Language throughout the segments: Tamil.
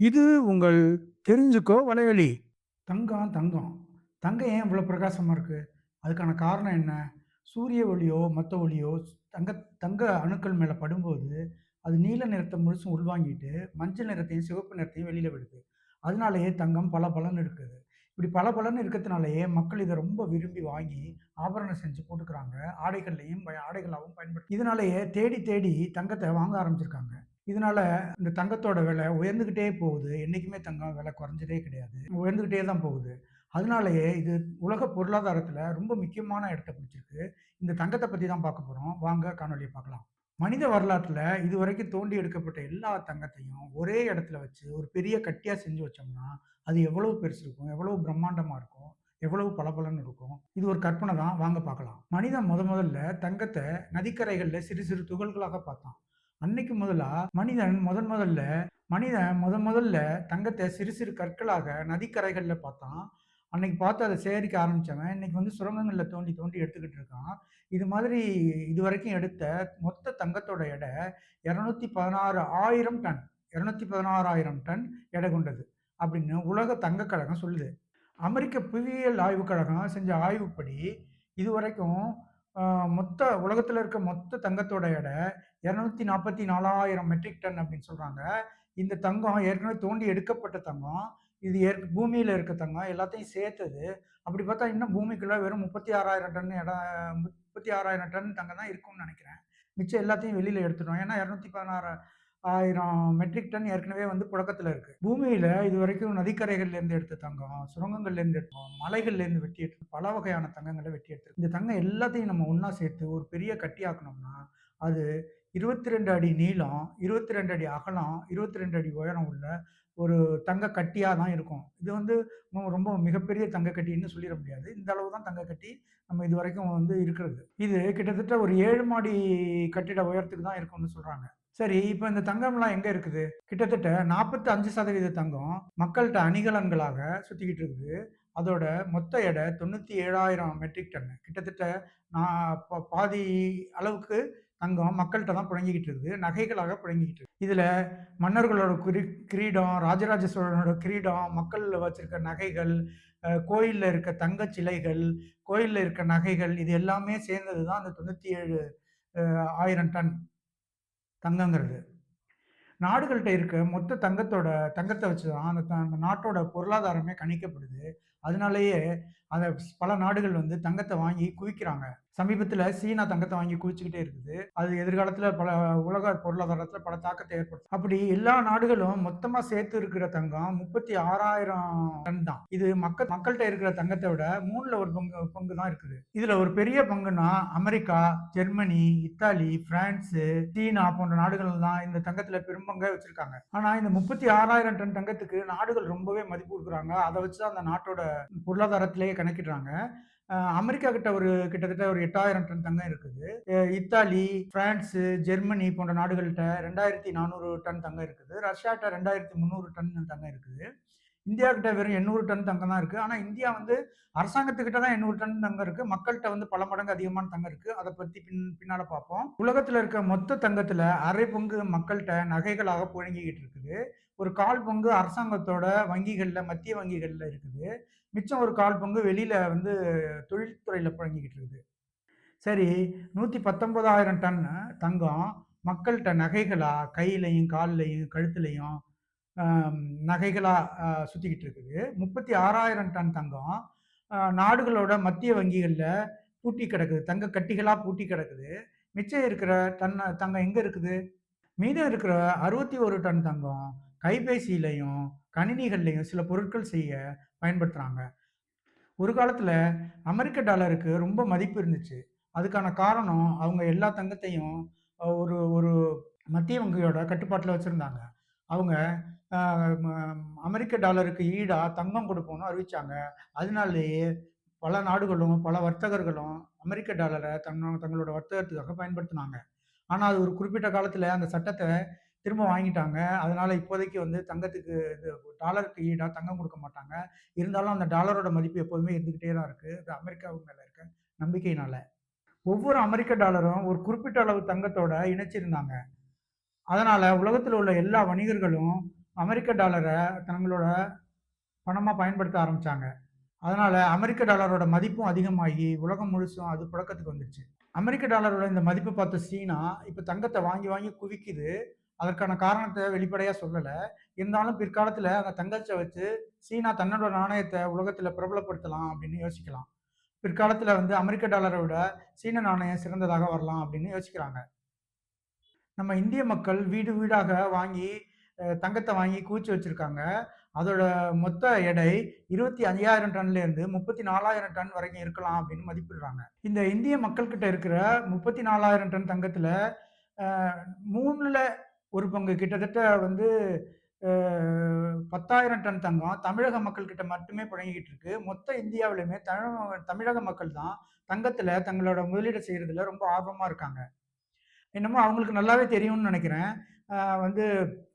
இது உங்கள் தெரிஞ்சுக்கோ வலைவலி தங்கம், தங்கம். தங்கம் ஏன் இவ்வளோ பிரகாசமாக இருக்குது அதுக்கான காரணம் என்ன? சூரிய ஒளியோ, மற்ற ஒளியோ தங்க தங்க அணுக்கள் மேலே படும்போது, அது நீல நிறத்தை முழுசும் உள்வாங்கிட்டு, மஞ்சள் நிறத்தையும், சிவப்பு நிறத்தையும் வெளியில் விடுது. அதனாலேயே தங்கம் பளபளன்னு இருக்குது. இப்படி பளபளன்னு இருக்கிறதுனாலேயே மக்கள் இதை ரொம்ப விரும்பி வாங்கி, ஆபரணம் செஞ்சு போட்டுக்கிறாங்க. ஆடைகள்லையும் ஆடைகளாகவும் ஆடைகளாவும் பயன்படுத்தி இதனாலேயே தேடி தேடி தங்கத்தை வாங்க ஆரம்பிச்சிருக்காங்க. இதனால இந்த தங்கத்தோட விலை உயர்ந்துக்கிட்டே போகுது. என்றைக்குமே தங்கம் விலை குறைஞ்சதே கிடையாது. உயர்ந்துகிட்டே தான் போகுது. அதனாலேயே இது உலக பொருளாதாரத்தில் ரொம்ப முக்கியமான இடத்த பிடிச்சிருக்கு. இந்த தங்கத்தை பற்றி தான் பார்க்க போகிறோம் வாங்க காணொலியை பார்க்கலாம். மனித வரலாற்றில இதுவரைக்கும் தோண்டி எடுக்கப்பட்ட எல்லா தங்கத்தையும் ஒரே இடத்துல வச்சு ஒரு பெரிய கட்டியாக செஞ்சு வச்சோம்னா, அது எவ்வளவு பெருசு இருக்கும்? எவ்வளவு பிரம்மாண்டமாக இருக்கும்? எவ்வளவு பளபளன்னு இருக்கும்? இது ஒரு கற்பனை தான். வாங்க பார்க்கலாம். மனிதன் முத முதல்ல தங்கத்தை நதிக்கரைகளில் சிறு சிறு துகள்களாக பார்த்தான். அன்னைக்கு முதலா மனிதன் முதன் முதல்ல மனிதன் முதன் முதல்ல தங்கத்தை சிறு சிறு கற்களாக நதிக்கரைகளில் பார்த்தான். அன்னைக்கு பார்த்து அதை சேகரிக்க ஆரம்பித்தவன் இன்னைக்கு வந்து சுரங்கங்களில் தோண்டி தோண்டி எடுத்துக்கிட்டு இருக்கான். இது மாதிரி இது வரைக்கும் எடுத்த மொத்த தங்கத்தோட எடை 216,000 டன். 216,000 டன் எடை கொண்டது. அப்படின்னு உலக தங்கக் கழகம் சொல்லுது. அமெரிக்க புவியியல் ஆய்வுக் கழகம் செஞ்ச ஆய்வுப்படி, இது வரைக்கும் மொத்த உலகத்தில் இருக்க மொத்த தங்கத்தோட எடை 244,000 மெட்ரிக் டன் அப்படின்னு சொல்கிறாங்க இந்த தங்கம் ஏற்கனவே தோண்டி எடுக்கப்பட்ட தங்கம். இது ஏற் பூமியில் இருக்க தங்கம் எல்லாத்தையும் சேர்த்தது. அப்படி பார்த்தா இன்னும் பூமிக்குள்ளே வெறும் 36,000 டன் எடம் 36,000 டன் தங்கம் தான் இருக்கும்னு நினைக்கிறேன் மிச்சம் எல்லாத்தையும் வெளியில் எடுத்துடும் ஏன்னா 216,000 மெட்ரிக் டன் ஏற்கனவே வந்து புழக்கத்தில் இருக்கு. பூமியில இது வரைக்கும் நதிக்கரைகள்லேருந்து எடுத்த தங்கம், சுரங்கங்கள்லேருந்து எடுத்தோம், மலைகள்லேருந்து வெட்டி எடுத்து பல வகையான தங்கங்களை வெட்டி எடுத்துருக்கோம் இந்த தங்கம் எல்லாத்தையும் நம்ம ஒன்றா சேர்த்து ஒரு பெரிய கட்டியாக்குனோம்னா, அது 22 அடி நீளம், 22 அடி அகலம், 22 அடி உயரம் உள்ள ஒரு தங்க கட்டியாக தான் இருக்கும். இது வந்து ரொம்ப மிகப்பெரிய தங்க கட்டின்னு சொல்லிட முடியாது. இந்த அளவு தான் தங்க கட்டி நம்ம இதுவரைக்கும் வந்து இருக்கிறது. இது கிட்டத்தட்ட ஒரு ஏழு மாடி கட்டிட உயரத்துக்கு தான் இருக்கும்னு சொல்கிறாங்க சரி, இப்போ இந்த தங்கம்லாம் எங்கே இருக்குது? கிட்டத்தட்ட 45% தங்கம் மக்கள்கிட்ட அணிகலன்களாக சுற்றிக்கிட்டு இருக்குது. அதோட மொத்த எடை 97,000 மெட்ரிக் டன். கிட்டத்தட்ட நான் பாதி அளவுக்கு தங்கம் மக்கள்கிட்ட தான் புழங்கிக்கிட்டு இருக்குது. நகைகளாக புழங்கிக்கிட்டு இருக்கு. இதில் மன்னர்களோட குறி கிரீடம், ராஜராஜ சோழனோட கிரீடம், மக்களில் வச்சிருக்க நகைகள், கோயிலில் இருக்க தங்கச் சிலைகள், கோயிலில் இருக்க நகைகள் இது எல்லாமே சேர்ந்தது தான் அந்த தொண்ணூற்றி ஏழு ஆயிரம் டன் தங்கங்கிறது. நாடுகள்கிட்ட இருக்க மொத்த தங்கத்தோட தங்கத்தை வச்சு தான் அந்த த அந்த நாட்டோட பொருளாதாரமே கணிக்கப்படுது. அதனாலேயே அதை பல நாடுகள் வந்து தங்கத்தை வாங்கி குவிக்கிறாங்க. சமீபத்தில் சீனா தங்கத்தை வாங்கி குவிச்சுக்கிட்டே இருக்குது. அது எதிர்காலத்தில் பல உலக பொருளாதாரத்தில் பல தாக்கத்தை ஏற்படுத்தும். அப்படி எல்லா நாடுகளும் மொத்தமாக சேர்த்து இருக்கிற தங்கம் 36,000 டன் தான். இது மக்கள் மக்கள்கிட்ட இருக்கிற தங்கத்தை விட 3ல 1 பங்கு பங்கு தான் இருக்குது. இதில் ஒரு பெரிய பங்குனா அமெரிக்கா, ஜெர்மனி, இத்தாலி, பிரான்ஸு, சீனா போன்ற நாடுகள் தான் இந்த தங்கத்தில் பெரும்பங்கை வச்சிருக்காங்க. ஆனால் இந்த 36,000 டன் தங்கத்துக்கு நாடுகள் ரொம்பவே மதிப்பு கொடுக்குறாங்க அதை வச்சு தான் அந்த நாட்டோட பொருளாதாரத்திலே கணக்கிடுறாங்க. அமெரிக்கா கிட்ட ஒரு கிட்டத்தட்ட ஒரு 8,000 டன் தங்கம் இருக்குது. இத்தாலி, பிரான்ஸு, ஜெர்மனி போன்ற நாடுகள்கிட்ட ரெண்டாயிரத்தி நானூறு டன் தங்கம் இருக்குது. ரஷ்யாட்ட 2,300 டன் தங்கம் இருக்குது. இந்தியா கிட்ட வெறும் 800 டன் தங்கம் தான் இருக்குது ஆனால் இந்தியா வந்து அரசாங்கத்துக்கிட்ட தான் 800 டன் தங்கம் இருக்குது மக்கள்கிட்ட வந்து பல மடங்கு அதிகமான தங்கம் இருக்குது அதை பற்றி பின் பின்னால் பார்ப்போம். உலகத்தில் இருக்க மொத்த தங்கத்தில் அரை பங்கு மக்கள்கிட்ட நகைகளாக புழங்கிக்கிட்டு இருக்குது. ஒரு 1/4 பங்கு அரசாங்கத்தோட வங்கிகளில் மத்திய வங்கிகளில் இருக்குது. மிச்சம் ஒரு 1/4 பங்கு வெளியில் வந்து தொழில்துறையில் புழங்கிக்கிட்டு இருக்குது. சரி, 119,000 டன் தங்கம் மக்கள்கிட்ட நகைகளா கையிலையும் கால்லையும் கழுத்துலையும் நகைகளாக சுற்றிக்கிட்டு இருக்குது முப்பத்தி ஆறாயிரம் டன் தங்கம் நாடுகளோட மத்திய வங்கிகளில் பூட்டி கிடக்குது. தங்க கட்டிகளாக பூட்டி கிடக்குது. மிச்சம் இருக்கிற டன் தங்கம் எங்கே இருக்குது? மீதம் இருக்கிற 61 டன் தங்கம் கைபேசியிலையும் கணினிகள்லையும் சில பொருட்கள் செய்ய பயன்படுத்துகிறாங்க ஒரு காலத்தில் அமெரிக்க டாலருக்கு ரொம்ப மதிப்பு இருந்துச்சு. அதுக்கான காரணம் அவங்க எல்லா தங்கத்தையும் ஒரு ஒரு மத்திய வங்கியோட கட்டுப்பாட்டில் வச்சுருந்தாங்க அவங்க அமெரிக்க டாலருக்கு ஈடாக தங்கம் கொடுக்கணும்னு அறிவிச்சாங்க. அதனாலேயே பல நாடுகளும், பல வர்த்தகர்களும் அமெரிக்க டாலரை தங்க தங்களோட வர்த்தகத்துக்காக பயன்படுத்துனாங்க. ஆனால் அது ஒரு குறிப்பிட்ட காலத்தில் அந்த சட்டத்தை திரும்ப வாங்கிட்டாங்க. அதனால இப்போதைக்கு வந்து தங்கத்துக்கு இது டாலருக்கு ஈடாக தங்கம் கொடுக்க மாட்டாங்க. இருந்தாலும் அந்த டாலரோட மதிப்பு எப்போதுமே இருந்துக்கிட்டே தான் இருக்குது இது அமெரிக்காவு மேலே இருக்க நம்பிக்கையினால. ஒவ்வொரு அமெரிக்க டாலரும் ஒரு குறிப்பிட்ட அளவு தங்கத்தோட இணைச்சிருந்தாங்க. அதனால உலகத்தில் உள்ள எல்லா வணிகர்களும் அமெரிக்க டாலரை தங்களோட பணமாக பயன்படுத்த ஆரம்பிச்சாங்க. அதனால் அமெரிக்க டாலரோட மதிப்பும் அதிகமாகி, உலகம் முழுசும் அது புழக்கத்துக்கு வந்துடுச்சு அமெரிக்க டாலரோட இந்த மதிப்பை பார்த்த சீனா, இப்போ தங்கத்தை வாங்கி வாங்கி குவிக்குது. அதற்கான காரணத்தை வெளிப்படையா சொல்லல. இருந்தாலும் பிற்காலத்துல அந்த தங்கச்சை வச்சு சீனா தன்னோட நாணயத்தை உலகத்துல பிரபலப்படுத்தலாம் அப்படின்னு யோசிக்கலாம். பிற்காலத்துல வந்து அமெரிக்க டாலரை விட சீன நாணயம் சிறந்ததாக வரலாம் அப்படின்னு யோசிக்கிறாங்க. நம்ம இந்திய மக்கள் வீடு வீடாக வாங்கி தங்கத்தை வாங்கி குவிச்சு வச்சிருக்காங்க. அதோட மொத்த எடை 25,000 டன்ல இருந்து 34,000 டன் வரைக்கும் இருக்கலாம் அப்படின்னு மதிப்பிடுறாங்க. இந்த இந்திய மக்கள் கிட்ட இருக்கிற 34,000 டன் தங்கத்துல மூணுல ஒரு பங்கு கிட்டத்தட்ட வந்து பத்தாயிரம் டன் தங்கம் தமிழக மக்கள்கிட்ட மட்டுமே புழங்கிக்கிட்டு இருக்கு. மொத்த இந்தியாவிலுமே தமிழக தமிழக மக்கள் தான் தங்கத்தில் தங்களோட முதலீடு செய்கிறதுல ரொம்ப ஆர்வமாக இருக்காங்க. என்னமோ அவங்களுக்கு நல்லாவே தெரியும்னு நினைக்கிறேன் வந்து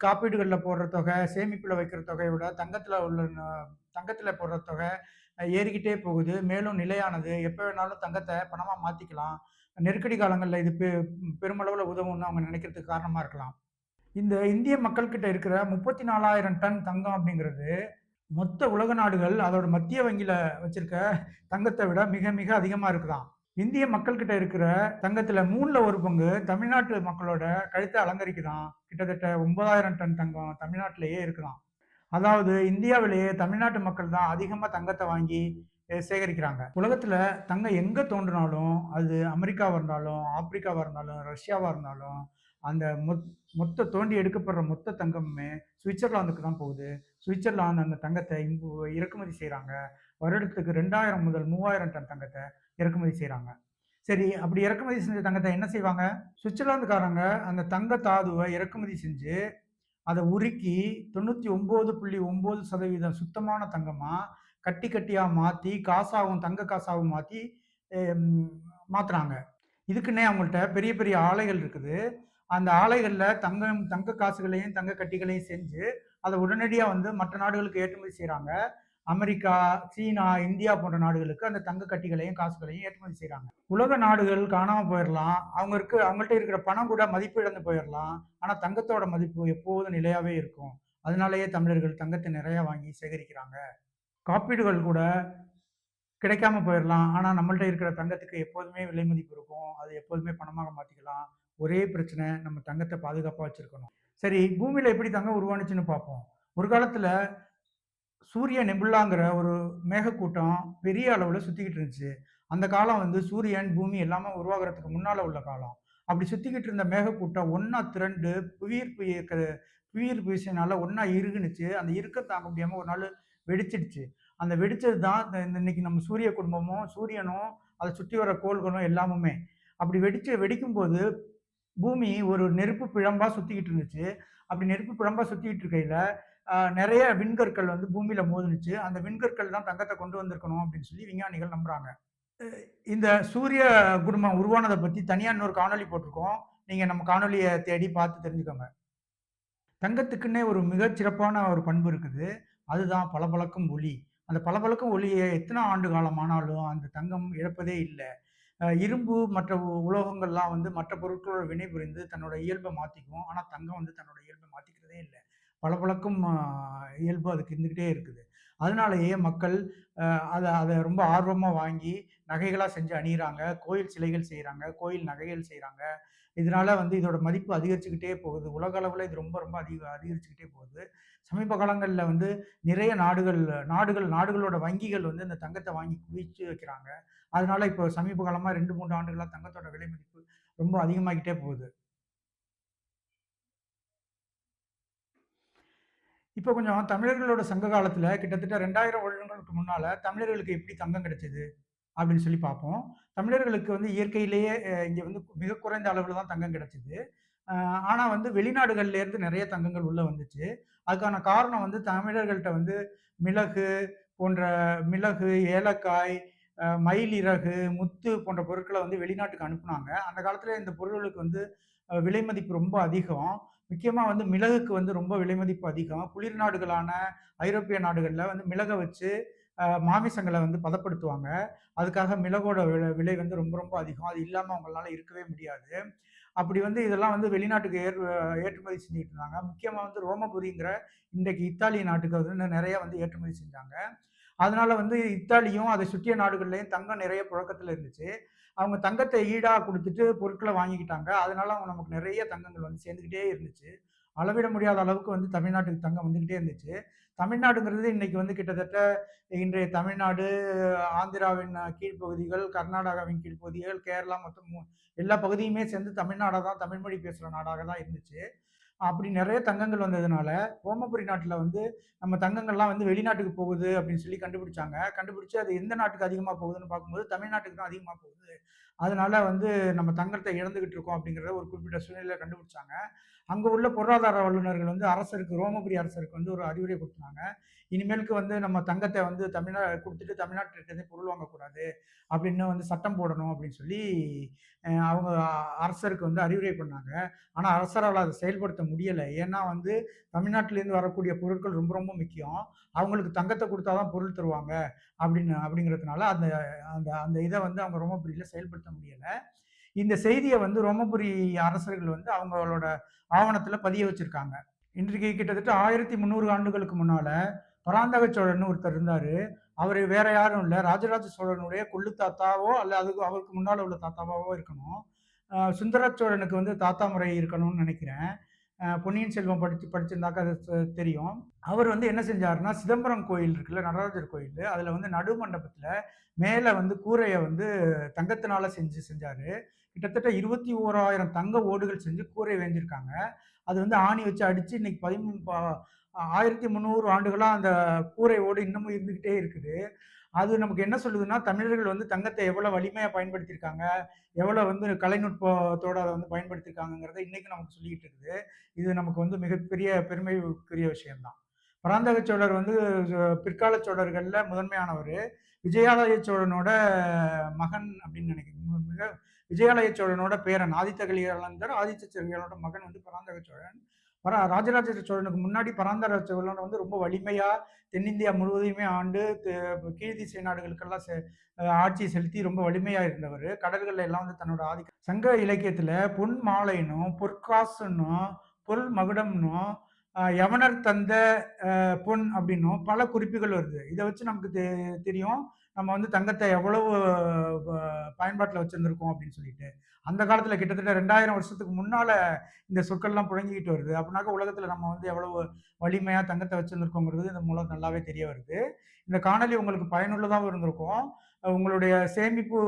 காப்பீடுகளில் போடுற தொகை, சேமிப்பில் வைக்கிற தொகையை விட தங்கத்தில் உள்ள தங்கத்தில் போடுற தொகை ஏறிக்கிட்டே போகுது. மேலும் நிலையானது. எப்போ வேணாலும் தங்கத்தை பணமாக மாற்றிக்கலாம் நெருக்கடி காலங்களில் இது பெ பெருமளவில் உதவும்னு அவங்க நினைக்கிறதுக்கு காரணமாக இருக்கலாம். இந்த இந்திய மக்கள் கிட்ட இருக்கிற 34,000 டன் தங்கம் அப்படிங்கிறது, மொத்த உலக நாடுகள் அதோட மத்திய வங்கியில வச்சிருக்க தங்கத்தை விட மிக மிக அதிகமா இருக்குதாம். இந்திய மக்கள் கிட்ட இருக்கிற தங்கத்துல 3ல 1 பங்கு தமிழ்நாட்டு மக்களோட கழுத்தை அலங்கரிக்குதான் கிட்டத்தட்ட 9,000 டன் தங்கம் தமிழ்நாட்டிலேயே இருக்குதான் அதாவது இந்தியாவிலேயே தமிழ்நாட்டு மக்கள் தான் அதிகமா தங்கத்தை வாங்கி சேகரிக்கிறாங்க. உலகத்துல தங்கம் எங்க தோன்றினாலும் அது அமெரிக்காவா இருந்தாலும், ஆப்பிரிக்காவா இருந்தாலும், ரஷ்யாவா இருந்தாலும், அந்த மொத் மொத்த தோண்டி எடுக்கப்படுற மொத்த தங்கமுமே சுவிட்சர்லாந்துக்கு தான் போகுது. சுவிட்சர்லாந்து அந்த தங்கத்தை இறக்குமதி செய்கிறாங்க வருடத்துக்கு 2,000 முதல் 3,000 டன் தங்கத்தை இறக்குமதி செய்கிறாங்க சரி, அப்படி இறக்குமதி செஞ்ச தங்கத்தை என்ன செய்வாங்க? சுவிட்சர்லாந்துக்காரங்க அந்த தங்க தாதுவை இறக்குமதி செஞ்சு, அதை உருக்கி 99.9% சுத்தமான தங்கமாக கட்டி கட்டியாக மாற்றி காசாகவும் தங்க காசாகவும் மாற்றி மாற்றுறாங்க இதுக்குன்னே அவங்கள்ட்ட பெரிய பெரிய ஆலைகள் இருக்குது. அந்த ஆலைகளில் தங்கம் தங்க காசுகளையும், தங்க கட்டிகளையும் செஞ்சு, அதை உடனடியாக வந்து மற்ற நாடுகளுக்கு ஏற்றுமதி செய்கிறாங்க அமெரிக்கா, சீனா, இந்தியா போன்ற நாடுகளுக்கு அந்த தங்க கட்டிகளையும், காசுகளையும் ஏற்றுமதி செய்கிறாங்க உலக நாடுகள் காணாமல் போயிடலாம் அவங்க இருக்க அவங்கள்ட்ட இருக்கிற பணம் கூட மதிப்பு இழந்து போயிடலாம் ஆனால் தங்கத்தோட மதிப்பு எப்போதும் நிலையாகவே இருக்கும். அதனாலேயே தமிழர்கள் தங்கத்தை நிறையா வாங்கி சேகரிக்கிறாங்க. காப்பீடுகள் கூட கிடைக்காம போயிடலாம் ஆனால் நம்மள்ட்ட இருக்கிற தங்கத்துக்கு எப்போதுமே விலை மதிப்பு இருக்கும். அது எப்போதுமே பணமாக மாற்றிக்கலாம் ஒரே பிரச்சனை நம்ம தங்கத்தை பாதுகாப்பாக வச்சுருக்கணும் சரி, பூமியில் எப்படி தங்கம் உருவானுச்சுன்னு பார்ப்போம். ஒரு காலத்தில் சூரிய நெபுல்லாங்கிற ஒரு மேகக்கூட்டம் பெரிய அளவில் சுற்றிக்கிட்டு இருந்துச்சு. அந்த காலம் வந்து சூரியன், பூமி எல்லாமே உருவாகிறதுக்கு முன்னால் உள்ள காலம். அப்படி சுற்றிக்கிட்டு இருந்த மேகக்கூட்டம் ஒன்றா திரண்டு புவியீர்ப்பு இயக்க புவியீர்ப்பு விசையினால ஒன்றா இருகுனுச்சு அந்த இருக்க தாங்க முடியாமல் ஒரு நாள் வெடிச்சிடுச்சு. அந்த வெடிச்சது தான் இந்த இன்னைக்கு நம்ம சூரிய குடும்பமும், சூரியனும், அதை சுற்றி வர கோள்களும் எல்லாமுமே. அப்படி வெடிச்சு வெடிக்கும்போது பூமி ஒரு நெருப்பு பிழம்பா சுத்திக்கிட்டு இருந்துச்சு. அப்படி நெருப்பு பிழம்பா சுத்திக்கிட்டு இருக்கையில, நிறைய விண்கற்கள் வந்து பூமியில மோதுனுச்சு. அந்த விண்கற்கள் தான் தங்கத்தை கொண்டு வந்திருக்கணும் அப்படின்னு சொல்லி விஞ்ஞானிகள் நம்புறாங்க. இந்த சூரிய குடும்பம் உருவானதை பத்தி தனியா இன்னொரு காணொளி போட்டிருக்கோம். நீங்க நம்ம காணொலியை தேடி பார்த்து தெரிஞ்சுக்கோங்க. தங்கத்துக்குன்னே ஒரு மிகச்சிறப்பான ஒரு பண்பு இருக்குது. அதுதான் பளபளக்கும் ஒளி. அந்த பளபளக்கும் ஒளியை எத்தனை ஆண்டு காலம் ஆனாலும் அந்த தங்கம் இழப்பதே இல்லை இரும்பு மற்ற உ உலோகங்கள்லாம் வந்து மற்ற பொருட்களோட வினைபுரிந்து தன்னோட இயல்பை மாற்றிக்குவோம் ஆனால் தங்கம் வந்து தன்னோட இயல்பை மாற்றிக்கிறதே இல்லை பளபளக்கும் பழக்கம் இயல்பு அதுக்கு இருந்துக்கிட்டே இருக்குது. அதனாலேயே மக்கள் அதை அதை ரொம்ப ஆர்வமாக வாங்கி நகைகளாக செஞ்சு அணியிறாங்க. கோயில் சிலைகள் செய்கிறாங்க கோயில் நகைகள் செய்கிறாங்க இதனால் வந்து இதோட மதிப்பு அதிகரிச்சுக்கிட்டே போகுது. உலக அளவில் இது ரொம்ப ரொம்ப அதிக அதிகரிச்சுக்கிட்டே போகுது. சமீப காலங்களில் வந்து நிறைய நாடுகள் நாடுகள் நாடுகளோட வங்கிகள் வந்து இந்த தங்கத்தை வாங்கி குவிச்சு வைக்கிறாங்க. அதனால இப்போ சமீப காலமாக ரெண்டு மூன்று ஆண்டுகளாக தங்கத்தோட விலை மதிப்பு ரொம்ப அதிகமாகிட்டே போகுது. இப்போ கொஞ்சம் தமிழர்களோட சங்க காலத்தில் கிட்டத்தட்ட 2000 வருடங்களுக்கு முன்னால் தமிழர்களுக்கு எப்படி தங்கம் கிடைச்சது? அப்படின்னு சொல்லி பார்ப்போம். தமிழர்களுக்கு வந்து இயற்கையிலேயே இங்கே வந்து மிக குறைந்த அளவில் தான் தங்கம் கிடைச்சிது ஆனால் வந்து வெளிநாடுகள்லேருந்து நிறைய தங்கங்கள் உள்ளே வந்துச்சு. அதுக்கான காரணம் வந்து தமிழர்கள்ட்ட வந்து மிளகு போன்ற மிளகு, ஏலக்காய், மயிலிறகு மயில் இறகு, முத்து போன்ற பொருட்களை வந்து வெளிநாட்டுக்கு அனுப்புனாங்க. அந்த காலத்தில் இந்த பொருட்களுக்கு வந்து விலை மதிப்பு ரொம்ப அதிகம். முக்கியமாக வந்து மிளகுக்கு வந்து ரொம்ப விலை மதிப்பு அதிகம். குளிர் நாடுகளான ஐரோப்பிய நாடுகளில் வந்து மிளகை வச்சு மாமிசங்களை வந்து பதப்படுத்துவாங்க. அதுக்காக மிளகோட விலை விலை வந்து ரொம்ப ரொம்ப அதிகம். அது இல்லாமல் அவங்களால இருக்கவே முடியாது. அப்படி வந்து இதெல்லாம் வந்து வெளிநாட்டுக்கு ஏற் ஏற்றுமதி செஞ்சுட்டு இருந்தாங்க. முக்கியமாக வந்து ரோமபுரிங்கிற இன்றைக்கு இத்தாலி நாட்டுக்கு வந்து நிறைய வந்து ஏற்றுமதி செஞ்சாங்க. அதனால வந்து இத்தாலியும், அதை சுற்றிய நாடுகள்லையும் தங்கம் நிறைய புழக்கத்தில் இருந்துச்சு. அவங்க தங்கத்தை ஈடாக கொடுத்துட்டு பொருட்களை வாங்கிக்கிட்டாங்க. அதனால அவங்க நமக்கு நிறைய தங்கங்கள் வந்து சேர்ந்துக்கிட்டே இருந்துச்சு. அளவிட முடியாத அளவுக்கு வந்து தமிழ்நாட்டுக்கு தங்கம் வந்துக்கிட்டே இருந்துச்சு. தமிழ்நாடுங்கிறது இன்னைக்கு வந்து கிட்டத்தட்ட இன்றைய தமிழ்நாடு, ஆந்திராவின் கீழ்ப்பகுதிகள், கர்நாடகாவின் கீழ்ப்பகுதிகள், கேரளா மொத்தம் எல்லா பகுதியுமே சேர்ந்து தமிழ்நாடாக தான் தமிழ்மொழி பேசுகிற நாடாக தான் இருந்துச்சு. அப்படி நிறைய தங்கங்கள் வந்ததுனால, ரோமபுரி நாட்டில் வந்து நம்ம தங்கங்கள்லாம் வந்து வெளிநாட்டுக்கு போகுது அப்படின்னு சொல்லி கண்டுபிடிச்சாங்க. கண்டுபிடிச்சு அது எந்த நாட்டுக்கு அதிகமாக போகுதுன்னு பார்க்கும்போது, தமிழ்நாட்டுக்கு தான் அதிகமாக போகுது. அதனால வந்து நம்ம தங்கத்தை இழந்துகிட்டு இருக்கோம் அப்படிங்கிறத ஒரு குறிப்பிட்ட சூழ்நிலையில கண்டுபிடிச்சாங்க. அங்கே உள்ள பொருளாதார வல்லுநர்கள் வந்து அரசருக்கு ரோமபுரி அரசருக்கு வந்து ஒரு அறிவுரை கொடுத்தாங்க இனிமேலுக்கு வந்து நம்ம தங்கத்தை வந்து தமிழ்நா தமிழ்நாட்டில் இருக்கிறதே பொருள் வாங்கக்கூடாது. அப்படின்னு வந்து சட்டம் போடணும் அப்படின்னு சொல்லி அவங்க அரசருக்கு வந்து அறிவுரை பண்ணாங்க. ஆனால் அரசரால் அதை செயல்படுத்த முடியலை ஏன்னா வந்து தமிழ்நாட்டிலேருந்து வரக்கூடிய பொருட்கள் ரொம்ப ரொம்ப முக்கியம். அவங்களுக்கு தங்கத்தை கொடுத்தாதான் பொருள் தருவாங்க. அப்படின்னு அப்படிங்கிறதுனால அந்த அந்த அந்த இதை வந்து அவங்க ரோமபுரியில் செயல்படுத்த முடியலை. இந்த செய்தியை வந்து ரோமபுரி அரசர்கள் வந்து அவங்களோட ஆவணத்தில் பதிய வச்சுருக்காங்க. இன்றைக்கு கிட்டத்தட்ட 1300 ஆண்டுகளுக்கு முன்னால் பராந்தக சோழன் ஒருத்தர் இருந்தார். அவர் வேற யாரும் இல்லை. ராஜராஜ சோழனுடைய கொள்ளு தாத்தாவோ, அல்ல அதுக்கு அவருக்கு முன்னால் உள்ள தாத்தாவாவோ இருக்கணும். சுந்தர சோழனுக்கு வந்து தாத்தா முறை இருக்கணும்னு நினைக்கிறேன். பொன்னியின் செல்வம் படித்து படிச்சிருந்தாக்கா அது தெரியும். அவர் வந்து என்ன செஞ்சாருன்னா, சிதம்பரம் கோயில் இருக்குல்ல, நடராஜர் கோயில் அதில் வந்து நடு மண்டபத்தில் மேலே வந்து கூரையை வந்து தங்கத்தினால செஞ்சு செஞ்சார் கிட்டத்தட்ட 21,000 தங்க ஓடுகள் செஞ்சு கூரை வேஞ்சிருக்காங்க. அது வந்து ஆணி வச்சு அடித்து இன்னைக்கு பதிமூ ஆயிரத்தி முந்நூறு ஆண்டுகளாக அந்த கூரை ஓடு இன்னமும் இருந்துக்கிட்டே இருக்குது. அது நமக்கு என்ன சொல்லுதுன்னா, தமிழர்கள் வந்து தங்கத்தை எவ்வளோ வலிமையா பயன்படுத்தியிருக்காங்க, எவ்வளோ வந்து கலைநுட்பத்தோட அதை வந்து பயன்படுத்தியிருக்காங்கிறத இன்னைக்கு நமக்கு சொல்லிக்கிட்டு இருக்குது. இது நமக்கு வந்து மிகப்பெரிய பெருமைக்குரிய விஷயம்தான் பராந்தக சோழர் வந்து பிற்கால சோழர்கள்ல முதன்மையானவர் விஜயாலய சோழனோட மகன் அப்படின்னு நினைக்கிறேன் மிக விஜயாலய சோழனோட பேரன் ஆதித்த கரிகாலன் ஆதித்த கரிகாலனோட மகன் வந்து பராந்தக சோழன். பரா ராஜராஜ சோழனுக்கு முன்னாடி பராந்தக சோழன் வந்து ரொம்ப வலிமையா தென்னிந்தியா முழுவதையுமே ஆண்டு கீழ்த்தி கீழ் நாடுகளுக்கெல்லாம் செ ஆட்சி செலுத்தி ரொம்ப வலிமையாக இருந்தவர் கடல்களில் எல்லாம் வந்து தன்னோட ஆதிக்க சங்க இலக்கியத்தில் பொன் மாலைனும் பொற்காசுன்னும், பொருள் மகுடம்னும் யவனர் தந்த பொன் அப்படின்னும் பல குறிப்புகள் வருது. இதை வச்சு நமக்கு தெ தெரியும். நம்ம வந்து தங்கத்தை எவ்வளவு ப வச்சுருந்துருக்கோம் அப்படின்னு சொல்லிட்டு. அந்த காலத்தில் கிட்டத்தட்ட 2000 வருஷத்துக்கு முன்னால் இந்த சொற்கள்லாம் புழங்கிக்கிட்டு வருது. அப்படின்னாக்க உலகத்தில் நம்ம வந்து எவ்வளவு வலிமையாக தங்கத்தை வச்சுருந்துருக்கோங்கிறது இந்த மூலம் நல்லாவே தெரிய வருது. இந்த காணொலி உங்களுக்கு பயனுள்ளதாகவும் இருந்திருக்கும். உங்களுடைய சேமிப்பு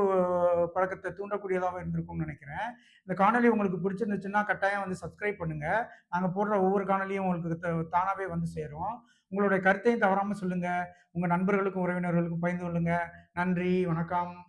பழக்கத்தை தூண்டக்கூடியதாகவும் இருந்திருக்கும்னு நினைக்கிறேன் இந்த காணொலி உங்களுக்கு பிடிச்சிருந்துச்சுன்னா, கட்டாயம் வந்து சப்ஸ்கிரைப் பண்ணுங்கள் நாங்கள் போடுற ஒவ்வொரு காணொலியும் உங்களுக்கு த வந்து சேரும். உங்களுடைய கருத்தையும் தவறாமல் சொல்லுங்க. உங்கள் நண்பர்களுக்கும், உறவினர்களுக்கும் பகிர்ந்து கொள்ளுங்க. நன்றி, வணக்கம்.